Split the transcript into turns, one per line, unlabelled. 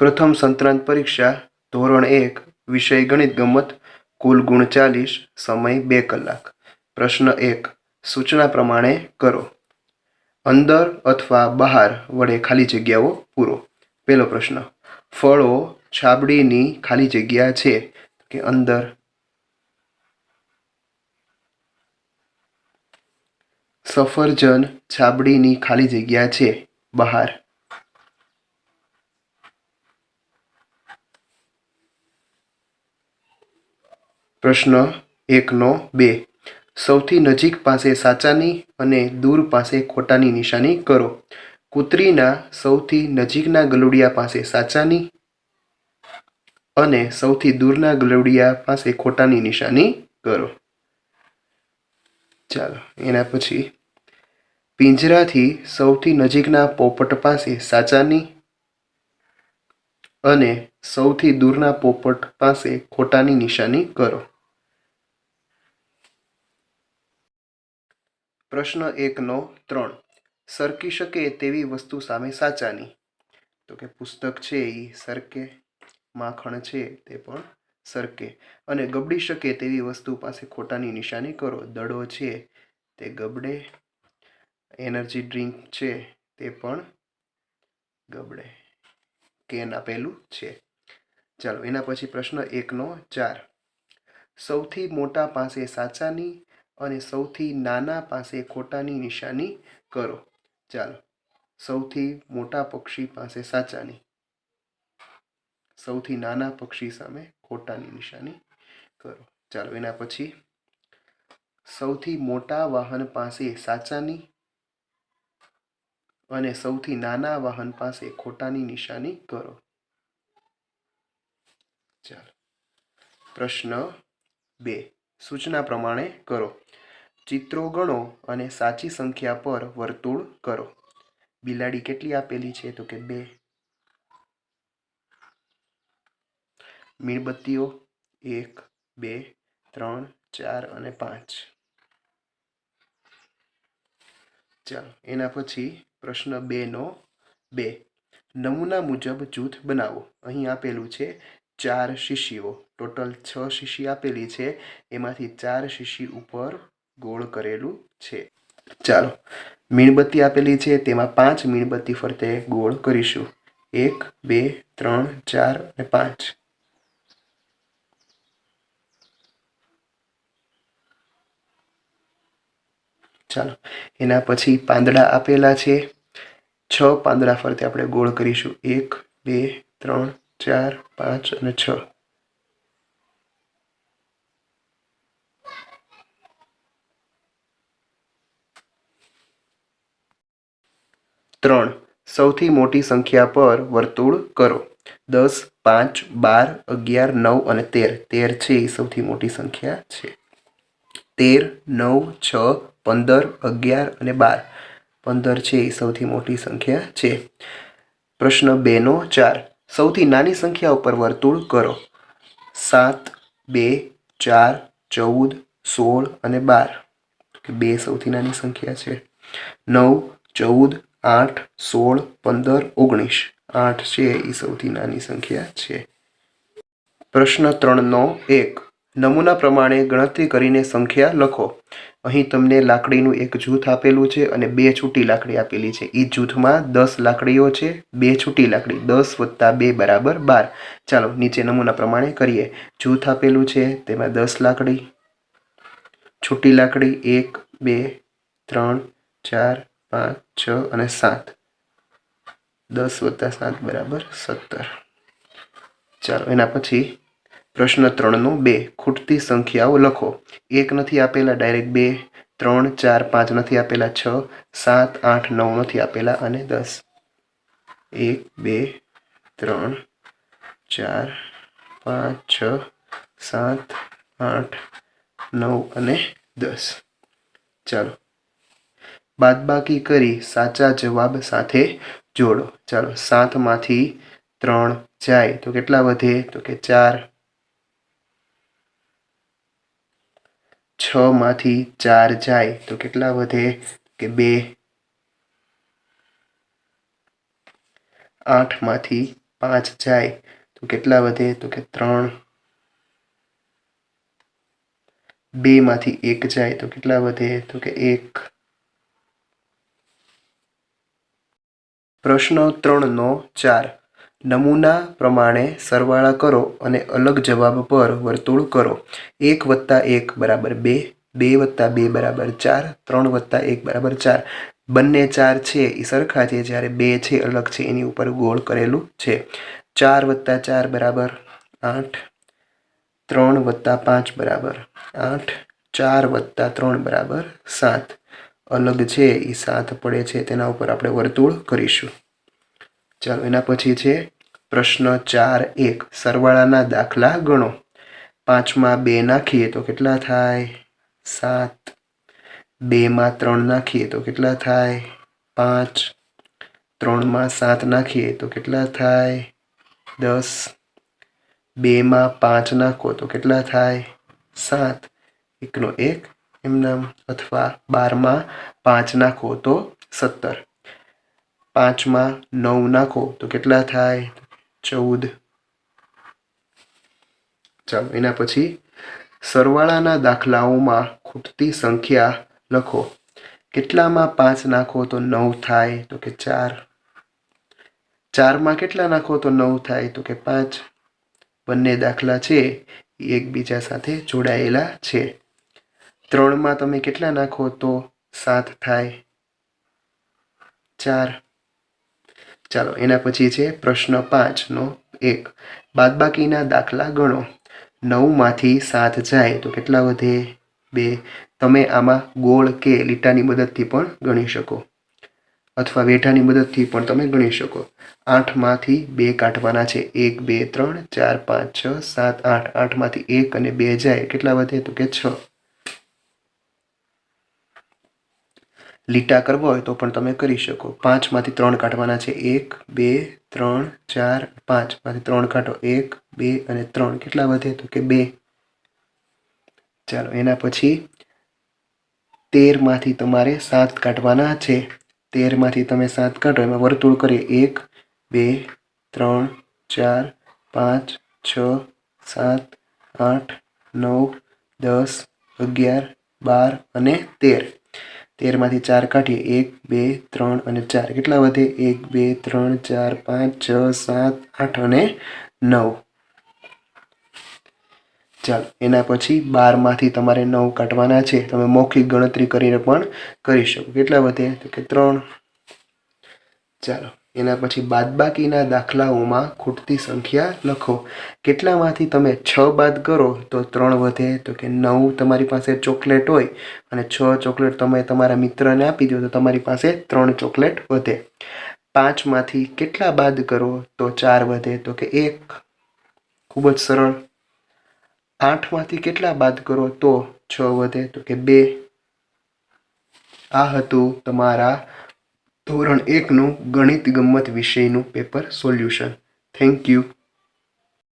પ્રથમ સંત્રાંત પરીક્ષા ધોરણ એક, વિષય ગણિત ગમત, કુલ ગુણ ચાલીસ, સમય બે કલાક. પ્રશ્ન એક, સૂચના પ્રમાણે કરો. અંદર અથવા બહાર વડે ખાલી જગ્યાઓ પૂરો. પહેલો પ્રશ્ન, ફળો છાબડીની ખાલી જગ્યા છે કે અંદર? સફરજન છાબડીની ખાલી જગ્યા છે, બહાર. પ્રશ્ન એકનો બે. સૌથી નજીક પાસે સાચાની અને દૂર પાસે ખોટાની નિશાની કરો. કૂતરીના સૌથી નજીકના ગલુડિયા પાસે સાચાની અને સૌથી દૂરના ગલુડિયા પાસે ખોટાની નિશાની કરો. ચાલો, એના પછી પિંજરાથી સૌથી નજીકના પોપટ પાસે સાચાની અને સૌથી દૂરના પોપટ પાસે ખોટાની નિશાની કરો. પ્રશ્ન એકનો ત્રણ. સરકી શકે તેવી વસ્તુ સામે સાચાની. તો કે પુસ્તક છે એ સરકે, માખણ છે તે પણ સરકે. અને ગબડી શકે તેવી વસ્તુ પાસે ખોટાની નિશાની કરો. દડો છે તે ગબડે, એનર્જી ડ્રિંક છે તે પણ ગબડે. કેન આપેલું છે. ચાલો એના પછી પ્રશ્ન એકનો ચાર. સૌથી મોટા પાસે સાચાની અને સૌથી નાના પાસે ખોટાની નિશાની કરો. ચાલો, સૌથી મોટા પક્ષી પાસે સાચાની. સૌથી નાના પક્ષી સામે ખોટાની નિશાની કરો. ચાલો, એના પછી. સૌથી મોટા વાહન પાસે સાચાની અને સૌથી નાના વાહન પાસે ખોટાની નિશાની કરો. ચાલો, પ્રશ્ન બે. સૂચના પ્રમાણે કરો. ચિત્રો ગણો અને સાચી સંખ્યા પર વર્તુળ કરો. બિલાડી કેટલી આપેલી છે તો કે બે. મીણબત્તીઓ એક, બે, ત્રણ, ચાર અને પાંચ. ચાલો, એના પછી પ્રશ્ન બેનો બે. નમૂના મુજબ જૂથ બનાવો. અહીં આપેલું છે ચાર શીશીઓ ટોટલ છ શીશી આપેલી છે. એમાંથી ચાર શીશી ઉપર ગોળ કરેલું છે. ચાલો, મીણબત્તી આપેલી છે. તેમાં પાંચ મીણબત્તી ફરતે ગોળ કરીશું. એક, બે, ત્રણ, ચાર અને પાંચ. ચાલો, એના પછી પાંદડા આપેલા છે. છ પાંદડા ફરતે આપણે ગોળ કરીશું. એક, બે, ત્રણ ચાર, પાંચ અને છ. ત્રણ. સૌથી મોટી સંખ્યા પર વર્તુળ કરો. દસ, પાંચ, બાર, અગિયાર, નવ અને તેર. તેર છે એ સૌથી મોટી સંખ્યા છે. તેર, નવ, છ, પંદર, અગિયાર અને બાર. પંદર છે એ સૌથી મોટી સંખ્યા છે. પ્રશ્ન બેનો ચાર. સૌથી નાની સંખ્યા ઉપર વર્તુળ કરો. સાત, બે, ચાર, ચૌદ, સોળ અને બાર. બે સૌથી નાની સંખ્યા છે. નવ, ચૌદ, આઠ, સોળ, પંદર, ઓગણીસ. આઠ છે એ સૌથી નાની સંખ્યા છે. પ્રશ્ન ત્રણનો એક. નમૂના પ્રમાણે ગણતરી કરીને સંખ્યા લખો. અહીં તમને લાકડીનું એક જૂથ આપેલું છે અને બે છૂટી લાકડી આપેલી છે. એ જૂથમાં દસ લાકડીઓ છે, બે છૂટી લાકડી, દસ વત્તા બે બરાબર બાર. ચાલો, નીચે નમૂના પ્રમાણે કરીએ. જૂથ આપેલું છે, તેમાં દસ લાકડી, છૂટી લાકડી એક, બે, ત્રણ, ચાર, પાંચ, છ અને સાત. દસ વત્તા સાત બરાબર સત્તર. ચાલો, એના પછી પ્રશ્ન ત્રણનો બે. ખૂટતી સંખ્યાઓ લખો. એક નથી આપેલા, ડાયરેક્ટ બે. ત્રણ, ચાર, પાંચ નથી આપેલા, છ. સાત, આઠ, નવ નથી આપેલા અને દસ. એક, બે, ત્રણ, ચાર, પાંચ, છ, સાત, આઠ, નવ અને દસ. ચાલો. બાદબાકી કરી સાચા જવાબ સાથે જોડો. ચાલો, સાતમાંથી ત્રણ જાય તો કેટલા વધે? તો કે ચાર. છ માંથી ચાર જાય તો કેટલા વધે? કે બે? આઠમાંથી પાંચ જાય તો કેટલા વધે? તો કે ત્રણ. બેમાંથી એક જાય તો કેટલા વધે? તો કે એક. પ્રશ્ન ત્રણનો ચાર. નમૂના પ્રમાણે સરવાળા કરો અને અલગ જવાબ પર વર્તુળ કરો. એક વત્તા એક બરાબર બે બે વત્તા બે બરાબર ચાર, ત્રણ વત્તા એક બરાબર ચાર. બંને ચાર છે એ સરખા છે, જ્યારે બે છે, અલગ છે, એની ઉપર ગોળ કરેલું છે. ચાર વત્તા ચાર બરાબર આઠ, ત્રણ વત્તા પાંચ બરાબર આઠ, ચાર વત્તા ત્રણ બરાબર સાત. અલગ છે એ સાત પડે છે, તેના ઉપર આપણે વર્તુળ કરીશું. ચાલો એના પછી છે પ્રશ્ન ચાર એક. સરવાળાના દાખલા ગણો. પાંચમાં બે નાખીએ તો કેટલા થાય? સાત. બેમાં ત્રણ નાખીએ તો કેટલા થાય? પાંચ. ત્રણમાં સાત નાખીએ તો કેટલા થાય? દસ. બેમાં પાંચ નાખો તો કેટલા થાય? સાત. એકનો એક એમના અથવા બારમાં પાંચ નાખો તો સત્તર. પાંચમાં નવ નાખો, તો કેટલા થાય? ચૌદ. ચાલો, એના પછી સરવાળાના દાખલાઓમાં ખૂટતી સંખ્યા લખો. કેટલામાં પાંચ નાખો તો નવ થાય, તો કે ચાર. ચારમાં કેટલા નાખો તો નવ થાય, તો કે પાંચ. બંને દાખલા છે, એ એકબીજા સાથે જોડાયેલા છે. ત્રણમાં તમે કેટલા નાખો તો સાત થાય? ચાર. ચાલો, એના પછી છે પ્રશ્ન પાંચનો એક. બાદબાકીના દાખલા ગણો. નવમાંથી સાત જાય તો કેટલા વધે? બે. તમે આમાં ગોળ કે લીટાની મદદથી પણ ગણી શકો. અથવા વેઠાની મદદથી પણ તમે ગણી શકો. આઠમાંથી બે કાઢવાના છે. એક, બે, ત્રણ, ચાર, પાંચ, છ, સાત, આઠ. આઠમાંથી એક અને બે જાય, કેટલા વધે? તો કે છ. લીટા કરવા હોય તો પણ તમે કરી શકો. પાંચમાંથી ત્રણ કાઢવાના છે. એક, બે, ત્રણ, ચાર પાંચમાંથી ત્રણ કાઢો. એક, બે અને ત્રણ. કેટલા વધે તો કે બે? ચાલો, એના પછી તેરમાંથી તમારે સાત કાઢવાના છે. તેરમાંથી તમે સાત કાઢો. એમાં વર્તુળ કરીએ. એક, બે, ત્રણ, ચાર, પાંચ, છ, સાત, આઠ, નવ, દસ, અગિયાર, બાર અને તેર. તેરમાંથી ચાર કાઢીએ. એક, બે, ત્રણ અને ચાર. કેટલા વધે? એક, બે, ત્રણ, ચાર, પાંચ, છ, સાત, આઠ અને નવ. ચાલો, એના પછી બારમાંથી તમારે નવ કાઢવાના છે. તમે મૌખિક ગણતરી કરીને પણ કરી શકો. કેટલા વધે? તો કે ત્રણ. ચાલો એના પછી બાદબાકીના દાખલાઓમાં ખૂટતી સંખ્યા લખો. કેટલામાંથી તમે છ બાદ કરો તો ત્રણ વધે. તો કે નવ તમારી પાસે ચોકલેટ હોય અને છ ચોકલેટ તમે તમારા મિત્રને આપી દો તો તમારી પાસે ત્રણ ચોકલેટ વધે. પાંચમાંથી કેટલા બાદ કરો તો ચાર વધે. તો કે એક. ખૂબ જ સરળ. આઠમાંથી કેટલા બાદ કરો તો છ વધે. તો કે બે. આ હતું તમારા ધોરણ એકનું ગણિત ગમ્મત વિષયનું પેપર સોલ્યુશન થેન્ક યુ